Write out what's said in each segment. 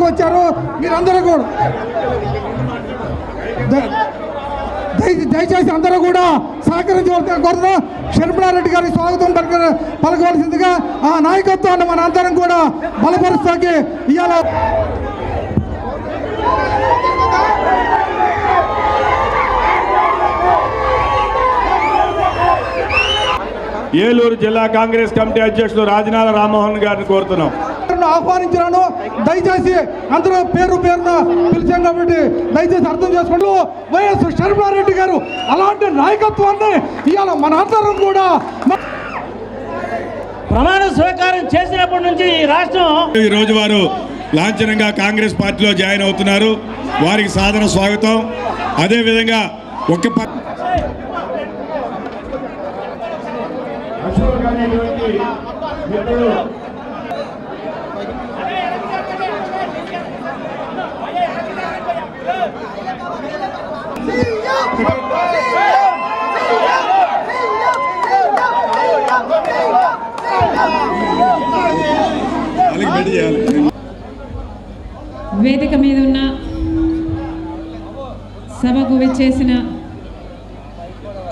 మీదకి వచ్చారు మీరందరూ కూడా. దయచేసి అందరూ కూడా సహకరించవలసిన కోరుతున్నాం శిల్పారెడ్డి గారి స్వాగతం పలక పలకవలసిందిగా ఆ నాయకత్వాన్ని మన అందరం కూడా బలపరుస్తాకి ఇవాళ ఏలూరు జిల్లా కాంగ్రెస్ కమిటీ అధ్యక్షుడు రాజనాల రామ్మోహన్ గారిని కోరుతున్నాం. ఆహ్వానించినాను. దయచేసి అందరూ పేరు పేరున పిలిచాం కాబట్టి దయచేసి అర్థం చేసుకుంటూ వైఎస్ శర్మారెడ్డి గారు అలాంటి నాయకత్వాన్ని ఇవాళ మన అందరం కూడా ప్రమాణ స్వీకారం చేసినప్పటి నుంచి ఈ రాష్ట్రం ఈ రోజు వారు లాంఛనంగా కాంగ్రెస్ పార్టీలో జాయిన్ అవుతున్నారు. వారికి సాదర స్వాగతం. అదే విధంగా ఒక వాళ్ళకి బెడ్ చేయాలి వేదిక మీద ఉన్న సభకు విచ్చేసిన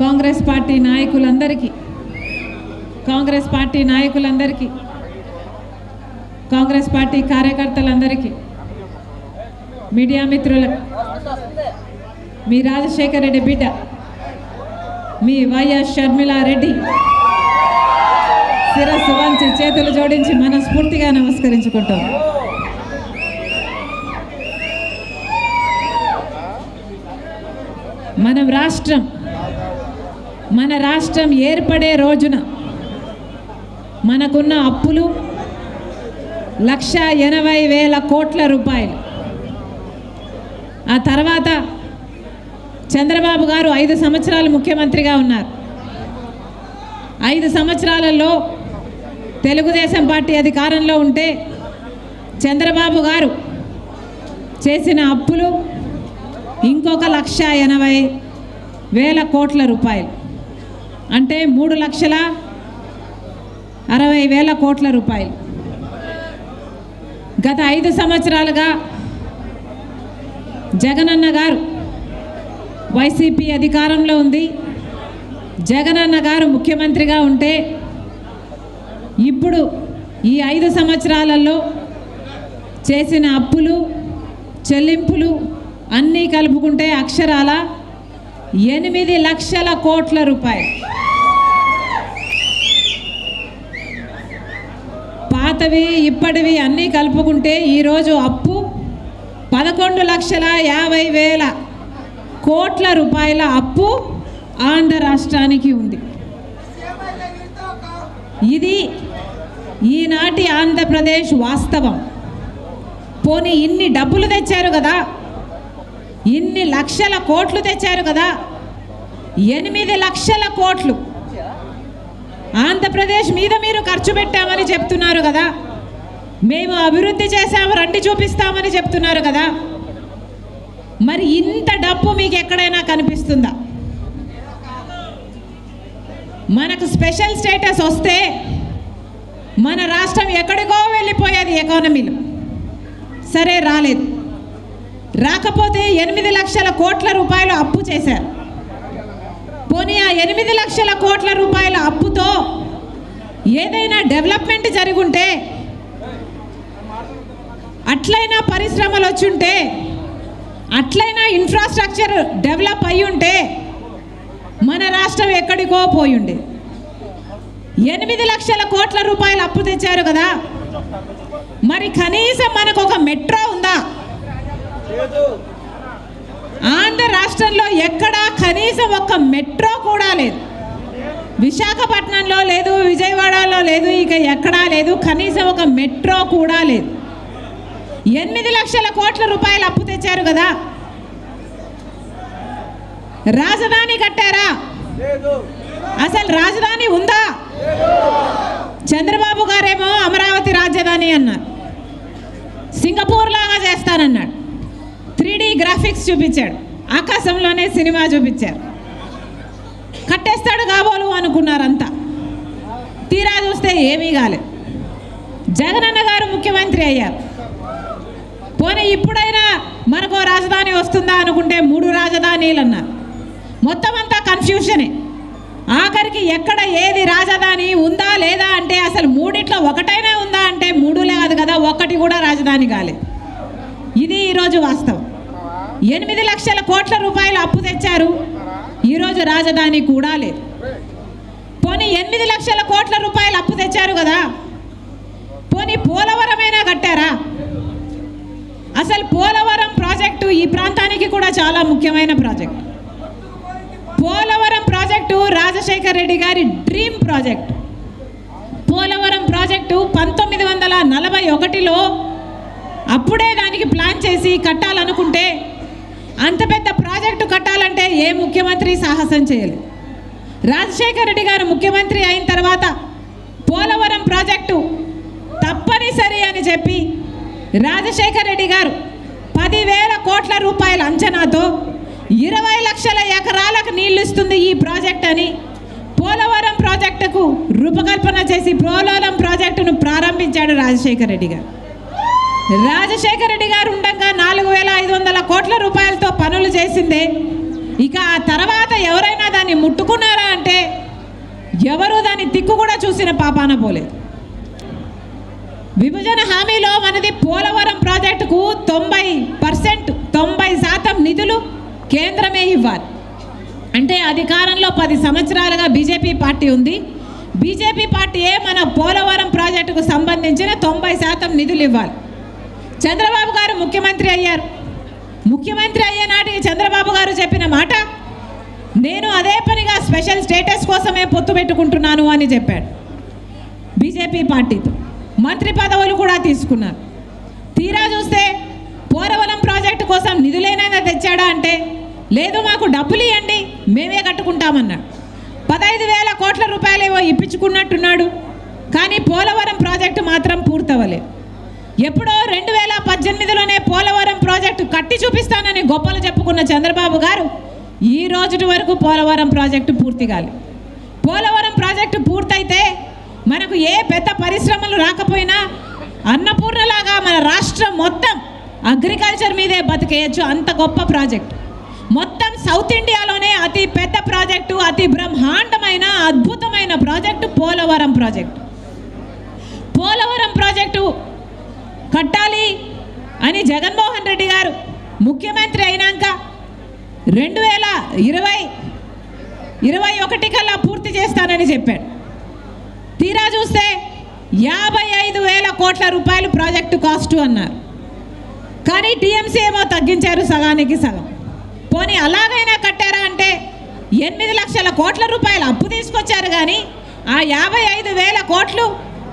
కాంగ్రెస్ పార్టీ నాయకులందరికీ కాంగ్రెస్ పార్టీ నాయకులందరికీ కాంగ్రెస్ పార్టీ కార్యకర్తలందరికీ మీడియా మిత్రులకు మీ రాజశేఖర రెడ్డి బిడ్డ మీ వైఎస్ షర్మిలారెడ్డి శిరస్సు వంచి చేతులు జోడించి మనస్ఫూర్తిగా నమస్కరించుకుంటాం. మనం రాష్ట్రం మన రాష్ట్రం ఏర్పడే రోజున మనకున్న అప్పులు లక్ష ఎనభై వేల కోట్ల రూపాయలు. ఆ తర్వాత చంద్రబాబు గారు ఐదు సంవత్సరాలు ముఖ్యమంత్రిగా ఉన్నారు. ఐదు సంవత్సరాలలో తెలుగుదేశం పార్టీ అధికారంలో ఉంటే చంద్రబాబు గారు చేసిన అప్పులు ఇంకొక లక్ష ఎనభై వేల కోట్ల రూపాయలు. అంటే మూడు లక్షల అరవై వేల కోట్ల రూపాయలు. గత ఐదు సంవత్సరాలుగా జగనన్న గారు వైసీపీ అధికారంలో ఉంది. జగనన్న గారు ముఖ్యమంత్రిగా ఉంటే ఇప్పుడు ఈ ఐదు సంవత్సరాలలో చేసిన అప్పులు చెల్లింపులు అన్నీ కలుపుకుంటే అక్షరాల ఎనిమిది లక్షల కోట్ల రూపాయలు. పాతవి ఇప్పటివి అన్నీ కలుపుకుంటే ఈరోజు అప్పు పదకొండు లక్షల యాభై వేల కోట్ల రూపాయల అప్పు ఆంధ్ర రాష్ట్రానికి ఉంది. ఇది ఈనాటి ఆంధ్రప్రదేశ్ వాస్తవం. పోనీ ఇన్ని డబ్బులు తెచ్చారు కదా? ఇన్ని లక్షల కోట్లు తెచ్చారు కదా. ఎనిమిది లక్షల కోట్లు. ఆంధ్రప్రదేశ్ మీద మీరు ఖర్చు పెట్టామని చెప్తున్నారు కదా. మేము అభివృద్ధి చేశాము రండి చూపిస్తామని చెప్తున్నారు కదా. మరి ఇంత డబ్బు మీకు ఎక్కడైనా కనిపిస్తుందా? మనకు స్పెషల్ స్టేటస్ వస్తే మన రాష్ట్రం ఎక్కడికో వెళ్ళిపోయేది ఎకానమీలో. సరే రాలేదు. రాకపోతే ఎనిమిది లక్షల కోట్ల రూపాయలు అప్పు చేశారు. పోనీ ఆ ఎనిమిది లక్షల కోట్ల రూపాయల అప్పుతో ఏదైనా డెవలప్మెంట్ జరుగుంటే అట్లయినా పరిశ్రమలు వచ్చుంటే అట్లయినా ఇన్ఫ్రాస్ట్రక్చర్ డెవలప్ అయి ఉంటే మన రాష్ట్రం ఎక్కడికో పోయుండే. ఎనిమిది లక్షల కోట్ల రూపాయలు అప్పు తెచ్చారు కదా. మరి కనీసం మనకు ఒక మెట్రో ఉందా? ఆంధ్ర రాష్ట్రంలో ఎక్కడా కనీసం ఒక్క మెట్రో కూడా లేదు. విశాఖపట్నంలో లేదు విజయవాడలో లేదు ఇక ఎక్కడా లేదు కనీసం ఒక మెట్రో కూడా లేదు. ఎనిమిది లక్షల కోట్ల రూపాయలు అప్పు తెచ్చారు కదా. రాజధాని కట్టారా? అసలు రాజధాని ఉందా? చంద్రబాబు గారేమో అమరావతి రాజధాని అన్నారు. సింగపూర్ లాగా చేస్తానన్నాడు. త్రీడీ గ్రాఫిక్స్ చూపించాడు. ఆకాశంలోనే సినిమా చూపించారు. కట్టేస్తాడు కాబోలు అనుకున్నారంతా. తీరా చూస్తే ఏమీ కాలేదు. జగనన్న గారు ముఖ్యమంత్రి అయ్యారు. పోనీ ఇప్పుడైనా మనకో రాజధాని వస్తుందా అనుకుంటే మూడు రాజధానీలు అన్నారు. మొత్తం అంతా కన్ఫ్యూషనే ఆఖరికి ఎక్కడ ఏది రాజధాని ఉందా లేదా అంటే అసలు మూడిట్లో ఒకటైనా ఉందా అంటే మూడు లేదు కదా ఒక్కటి కూడా రాజధాని కాలేదు. ఇది ఈరోజు వాస్తవం. ఎనిమిది లక్షల కోట్ల రూపాయలు అప్పు తెచ్చారు. ఈరోజు రాజధాని కూడా లేదు. పోనీ ఎనిమిది లక్షల కోట్ల రూపాయలు అప్పు తెచ్చారు కదా? పోనీ పోలవరమైనా కట్టారా? అసలు పోలవరం ప్రాజెక్టు ఈ ప్రాంతానికి కూడా చాలా ముఖ్యమైన ప్రాజెక్టు. పోలవరం ప్రాజెక్టు రాజశేఖర్ రెడ్డి గారి డ్రీమ్ ప్రాజెక్ట్. పోలవరం ప్రాజెక్టు పంతొమ్మిది వందల నలభై ఒకటిలో అప్పుడే దానికి ప్లాన్ చేసి కట్టాలనుకుంటే అంత పెద్ద ప్రాజెక్టు కట్టాలంటే ఏ ముఖ్యమంత్రి సాహసం చేయలేదు రాజశేఖర రెడ్డి గారు ముఖ్యమంత్రి అయిన తర్వాత పోలవరం ప్రాజెక్టు తప్పనిసరి అని చెప్పి రాజశేఖర రెడ్డి గారు పదివేల కోట్ల రూపాయల అంచనాతో ఇరవై లక్షల ఎకరాలకు నీళ్ళు ఇస్తుంది ఈ ప్రాజెక్ట్ అని పోలవరం ప్రాజెక్టుకు రూపకల్పన చేసి పోలవరం ప్రాజెక్టును ప్రారంభించాడు రాజశేఖర రెడ్డి గారు. రాజశేఖర రెడ్డి గారు ఉండగా నాలుగు వేల ఐదు వందల కోట్ల రూపాయలతో పనులు చేసిందే. ఇక ఆ తర్వాత ఎవరైనా దాన్ని ముట్టుకున్నారా అంటే ఎవరు దాని తిక్కు కూడా చూసిన పాపాన పోలేదు. విభజన హామీలో మనది పోలవరం ప్రాజెక్టుకు తొంభై పర్సెంట్ తొంభై శాతం నిధులు కేంద్రమే ఇవ్వాలి. అంటే అధికారంలో పది సంవత్సరాలుగా బీజేపీ పార్టీ ఉంది. బీజేపీ పార్టీయే మన పోలవరం ప్రాజెక్టుకు సంబంధించిన తొంభై శాతం నిధులు ఇవ్వాలి. చంద్రబాబు గారు ముఖ్యమంత్రి అయ్యారు. ముఖ్యమంత్రి అయ్యే నాటికి చంద్రబాబు గారు చెప్పిన మాట నేను అదే పనిగా స్పెషల్ స్టేటస్ కోసమే పొత్తు పెట్టుకుంటున్నాను అని చెప్పాడు. బీజేపీ పార్టీతో మంత్రి పదవులు కూడా తీసుకున్నారు. తీరా చూస్తే పోలవరం ప్రాజెక్టు కోసం నిధులేనైనా తెచ్చాడా అంటే లేదు మాకు డబ్బులు ఇవ్వండి మేమే కట్టుకుంటామన్నాడు. పదహైదు వేల కోట్ల రూపాయలేవో ఇప్పించుకున్నట్టున్నాడు. కానీ పోలవరం ప్రాజెక్టు మాత్రం పూర్తవలేదు ఎప్పుడో రెండు వేల పద్దెనిమిదిలోనే పోలవరం ప్రాజెక్టు కట్టి చూపిస్తానని గొప్పలు చెప్పుకున్న చంద్రబాబు గారు ఈ రోజుటి వరకు పోలవరం ప్రాజెక్టు పూర్తి కాలి. పోలవరం ప్రాజెక్టు పూర్తయితే మనకు ఏ పెద్ద పరిశ్రమలు రాకపోయినా అన్నపూర్ణలాగా మన రాష్ట్రం మొత్తం అగ్రికల్చర్ మీదే బతికేయచ్చు అంత గొప్ప ప్రాజెక్ట్. మొత్తం సౌత్ ఇండియాలోనే అతి పెద్ద ప్రాజెక్టు అతి బ్రహ్మాండమైన అద్భుతమైన project Polavaram project. Polavaram project కట్టాలి అని జగన్మోహన్ రెడ్డి గారు ముఖ్యమంత్రి అయినాక రెండు వేల ఇరవై ఇరవై ఒకటి కల్లా పూర్తి చేస్తానని చెప్పాడు. తీరా చూస్తే యాభై ఐదు వేల కోట్ల రూపాయలు ప్రాజెక్టు కాస్ట్ అన్నారు. కానీ టీఎంసీ ఏమో తగ్గించారు సగానికి సగం. పోనీ అలాగైనా కట్టారా అంటే ఎనిమిది లక్షల కోట్ల రూపాయలు అప్పు తీసుకొచ్చారు కానీ ఆ యాభై ఐదు వేల కోట్లు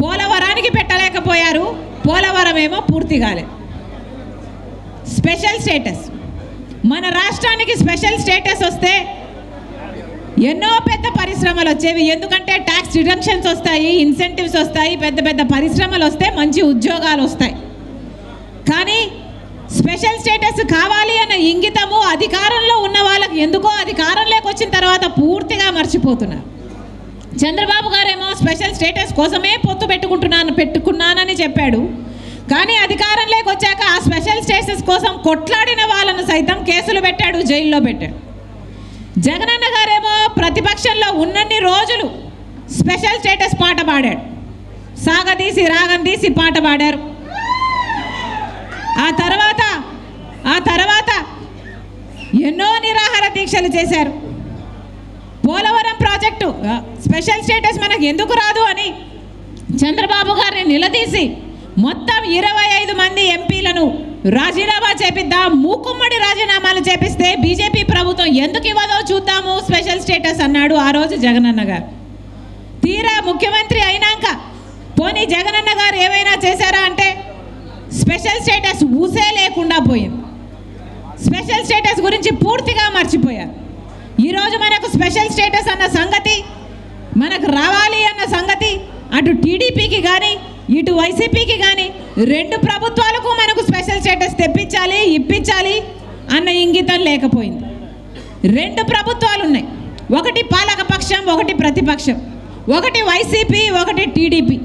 పోలవరానికి పెట్టలేకపోయారు. పోలవరం ఏమో పూర్తి కాలేదు స్పెషల్ స్టేటస్. మన రాష్ట్రానికి స్పెషల్ స్టేటస్ వస్తే ఎన్నో పెద్ద పరిశ్రమలు వచ్చేవి. ఎందుకంటే ట్యాక్స్ డిడక్షన్స్ వస్తాయి ఇన్సెంటివ్స్ వస్తాయి పెద్ద పెద్ద పరిశ్రమలు వస్తే మంచి ఉద్యోగాలు వస్తాయి. కానీ స్పెషల్ స్టేటస్ కావాలి అన్న ఇంగితము అధికారంలో ఉన్న వాళ్ళకి ఎందుకో అధికారంలోకి వచ్చిన తర్వాత పూర్తిగా మర్చిపోతున్నారు. చంద్రబాబు గారేమో స్పెషల్ స్టేటస్ కోసమే పొత్తు పెట్టుకుంటున్నాను పెట్టుకున్నానని చెప్పాడు. కానీ అధికారంలోకి వచ్చాక ఆ స్పెషల్ స్టేటస్ కోసం కొట్లాడిన వాళ్ళను సైతం కేసులు పెట్టాడు జైల్లో పెట్టాడు. జగనన్న గారేమో ప్రతిపక్షంలో ఉన్నన్ని రోజులు స్పెషల్ స్టేటస్ పాట పాడాడు. సాగదీసి రాగం తీసి పాట పాడారు. ఆ తర్వాత ఆ తర్వాత ఎన్నో నిరాహార దీక్షలు చేశారు. పోలవరం ప్రాజెక్టు స్పెషల్ స్టేటస్ మనకు ఎందుకు రాదు అని చంద్రబాబు గారిని నిలదీసి మొత్తం ఇరవై ఐదు మంది ఎంపీలను రాజీనామా చేపిద్దాం మూకుమ్మడి రాజీనామాలు చేపిస్తే బీజేపీ ప్రభుత్వం ఎందుకు ఇవ్వదో చూద్దాము స్పెషల్ స్టేటస్ అన్నాడు ఆ రోజు జగనన్న గారు. తీరా ముఖ్యమంత్రి అయినాక పోనీ జగనన్న గారు ఏమైనా చేశారా అంటే స్పెషల్ స్టేటస్ ఊసే లేకుండా పోయింది. స్పెషల్ స్టేటస్ గురించి పూర్తిగా మర్చిపోయారు. ఈరోజు మనకు స్పెషల్ స్టేటస్ అన్న సంగతి మనకు రావాలి అన్న సంగతి అటు టీడీపీకి కానీ ఇటు వైసీపీకి కానీ రెండు ప్రభుత్వాలకు మనకు స్పెషల్ స్టేటస్ తెప్పించాలి ఇప్పించాలి అన్న ఇంగితం లేకపోయింది. రెండు ప్రభుత్వాలు ఉన్నాయి. ఒకటి పాలకపక్షం ఒకటి ప్రతిపక్షం. ఒకటి వైసీపీ ఒకటి టీడీపీ.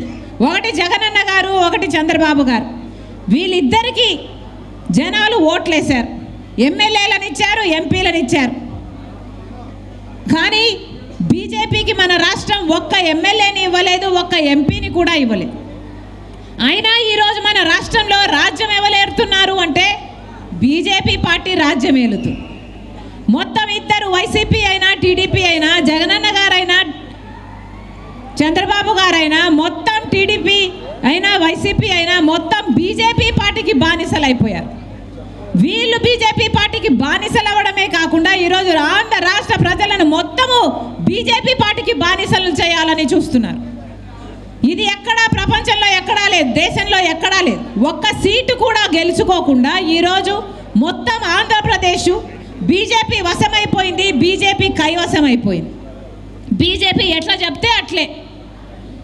ఒకటి జగనన్న గారు ఒకటి చంద్రబాబు గారు. వీళ్ళిద్దరికీ జనాలు ఓట్లేశారు. ఎమ్మెల్యేలను ఇచ్చారు ఎంపీలను ఇచ్చారు. కానీ బీజేపీకి మన రాష్ట్రం ఒక్క ఎమ్మెల్యేని ఇవ్వలేదు ఒక్క ఎంపీని కూడా ఇవ్వలేదు. అయినా ఈరోజు మన రాష్ట్రంలో రాజ్యం ఎవలేరుతున్నారు అంటే బీజేపీ పార్టీ రాజ్యం ఏలుతుంది మొత్తం ఇద్దరు వైసీపీ అయినా టీడీపీ అయినా జగనన్న గారైనా చంద్రబాబు గారైనా మొత్తం టీడీపీ అయినా వైసీపీ అయినా మొత్తం బీజేపీ పార్టీకి బానిసలు అయిపోయారు వీళ్ళు బీజేపీ పార్టీకి బానిసలు అవ్వడమే కాకుండా ఈరోజు ఆంధ్ర రాష్ట్ర ప్రజలను మొత్తము బీజేపీ పార్టీకి బానిసలు చేయాలని చూస్తున్నారు. ఇది ఎక్కడా ప్రపంచంలో ఎక్కడా లేదు దేశంలో ఎక్కడా లేదు. ఒక్క సీటు కూడా గెలుచుకోకుండా ఈరోజు మొత్తం ఆంధ్రప్రదేశ్ బీజేపీ వశమైపోయింది బీజేపీ కైవశమైపోయింది. బీజేపీ ఎట్లా చెప్తే అట్లే.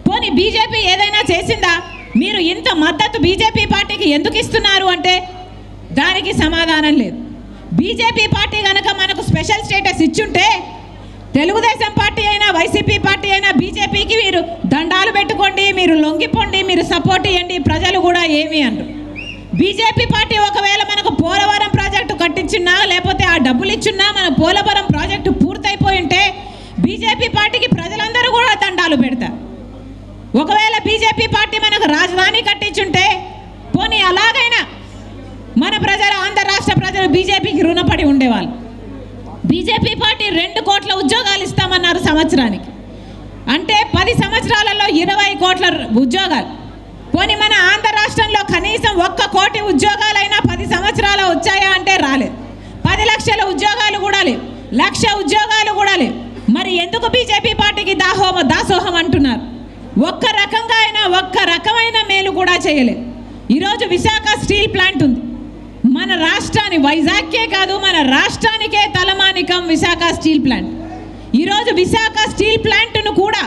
పోనీ బీజేపీ ఏదైనా చేసిందా? మీరు ఇంత మద్దతు బీజేపీ పార్టీకి ఎందుకు ఇస్తున్నారు అంటే దానికి సమాధానం లేదు. బీజేపీ పార్టీ కనుక మనకు స్పెషల్ స్టేటస్ ఇచ్చుంటే తెలుగుదేశం పార్టీ అయినా వైసీపీ పార్టీ అయినా బీజేపీకి మీరు దండాలు పెట్టుకోండి మీరు లొంగిపోండి మీరు సపోర్ట్ ఇవ్వండి ప్రజలు కూడా ఏమి అనరు. బీజేపీ పార్టీ ఒకవేళ మనకు పోలవరం ప్రాజెక్టు కట్టించున్నా లేకపోతే ఆ డబ్బులు ఇచ్చున్నా మన పోలవరం ప్రాజెక్టు పూర్తయిపోయి ఉంటే బీజేపీ పార్టీకి ప్రజలందరూ కూడా దండాలు పెడతారు. ఒకవేళ బీజేపీ పార్టీ మనకు రాజధాని కట్టించుంటే పోనీ అలాగైనా మన ప్రజలు ఆంధ్ర రాష్ట్ర ప్రజలు బీజేపీకి రుణపడి ఉండేవాళ్ళు. బీజేపీ పార్టీ రెండు కోట్ల ఉద్యోగాలు ఇస్తామన్నారు సంవత్సరానికి. అంటే పది సంవత్సరాలలో ఇరవై కోట్ల ఉద్యోగాలు. పోనీ మన ఆంధ్ర రాష్ట్రంలో కనీసం ఒక్క కోటి ఉద్యోగాలైనా పది సంవత్సరాలు వచ్చాయా అంటే రాలేదు. పది లక్షల ఉద్యోగాలు కూడా లేవు. లక్ష ఉద్యోగాలు కూడా లేవు. మరి ఎందుకు బీజేపీ పార్టీకి దాహోమ దాసోహం అంటున్నారు? ఒక్క రకంగా అయినా ఒక్క రకమైన మేలు కూడా చేయలేదు. ఈరోజు విశాఖ స్టీల్ ప్లాంట్ ఉంది. మన రాష్ట్రాన్ని వైజాగ్కే కాదు మన రాష్ట్రానికే తలమానికం విశాఖ స్టీల్ ప్లాంట్. ఈరోజు విశాఖ స్టీల్ ప్లాంట్ను కూడా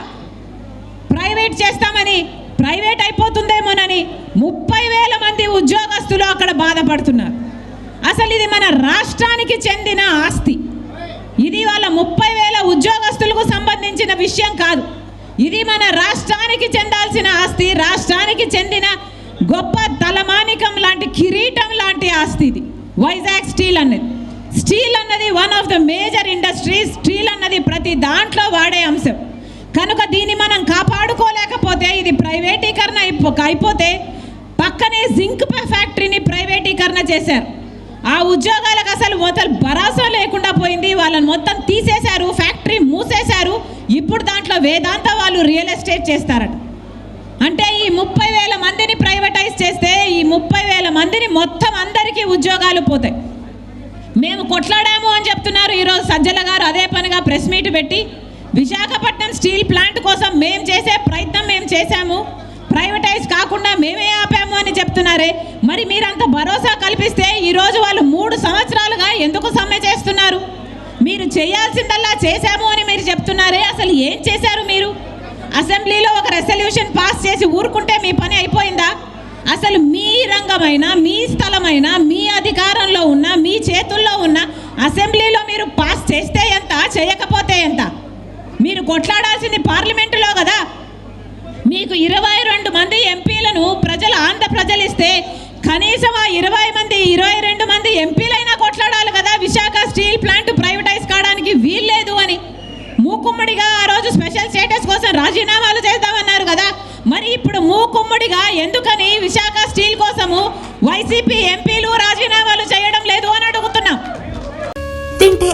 ప్రైవేట్ చేస్తామని ప్రైవేట్ అయిపోతుందేమోనని ముప్పై వేల మంది ఉద్యోగస్తులు అక్కడ బాధపడుతున్నారు. అసలు ఇది మన రాష్ట్రానికి చెందిన ఆస్తి. ఇది వాళ్ళ ముప్పై వేల ఉద్యోగస్తులకు సంబంధించిన విషయం కాదు. ఇది మన రాష్ట్రానికి చెందాల్సిన ఆస్తి రాష్ట్రానికి చెందిన గొప్ప తలమానికం లాంటి కిరీటం లాంటి ఆస్తి ఇది. వైజాగ్ స్టీల్ అన్నది. స్టీల్ అన్నది one of the major industries steel అన్నది ప్రతి దాంట్లో వాడే అంశం. కనుక దీన్ని మనం కాపాడుకోలేకపోతే ఇది ప్రైవేటీకరణ అయిపోతే పక్కనే జింక్ ఫ్యాక్టరీని ప్రైవేటీకరణ చేశారు. ఆ ఉద్యోగాలకు అసలు మొదలు భరోసా లేకుండా పోయింది. వాళ్ళని మొత్తం తీసేశారు ఫ్యాక్టరీ మూసేశారు. ఇప్పుడు దాంట్లో వేదాంత వాళ్ళు రియల్ ఎస్టేట్ చేస్తారట. అంటే ఈ ముప్పై వేల మందిని ప్రైవేటైజ్ చేస్తే ఈ ముప్పై వేల మందిని మొత్తం అందరికీ ఉద్యోగాలు పోతాయి. మేము కొట్లాడాము అని చెప్తున్నారు ఈరోజు సజ్జల గారు అదే పనిగా ప్రెస్ మీట్ పెట్టి విశాఖపట్నం స్టీల్ ప్లాంట్ కోసం మేము చేసే ప్రయత్నం మేము చేశాము. ప్రైవేటైజ్ కాకుండా మేమే ఆపాము అని చెప్తున్నారే. మరి మీరంత భరోసా కల్పిస్తే ఈరోజు వాళ్ళు మూడు సంవత్సరాలుగా ఎందుకు సమ్మె చేస్తున్నారు? మీరు చేయాల్సిందల్లా చేశాము అని మీరు చెప్తున్నారే. అసలు ఏం చేశారు మీరు? అసెంబ్లీలో ఒక రెసల్యూషన్ పాస్ చేసి ఊరుకుంటే మీ పని అయిపోయిందా? అసలు మీ రంగమైన మీ స్థలమైన మీ అధికారంలో ఉన్న మీ చేతుల్లో ఉన్న అసెంబ్లీలో మీరు పాస్ చేస్తే ఎంత చేయకపోతే ఎంత? మీరు కొట్లాడాల్సింది పార్లమెంటులో కదా? మీకు ఇరవై రెండు మంది ఎంపీలను ప్రజలు ఆంధ్ర ప్రజలు ఇస్తే కనీసం ఆ ఇరవై మంది ఇరవై రెండు మంది ఎంపీలైనా కొట్లాడాలి కదా? విశాఖ స్టీల్ ప్లాంట్ మూకుమ్మడిగా ఎందుకని విశాఖ స్టీల్ కోసము వైసీపీ ఎంపీలు రాజీనామా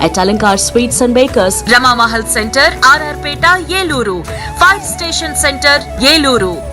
At Alankar Sweets and Bakers, Rama Mahal Center, RR Peta, Yeluru, Fire Station Center, Yeluru.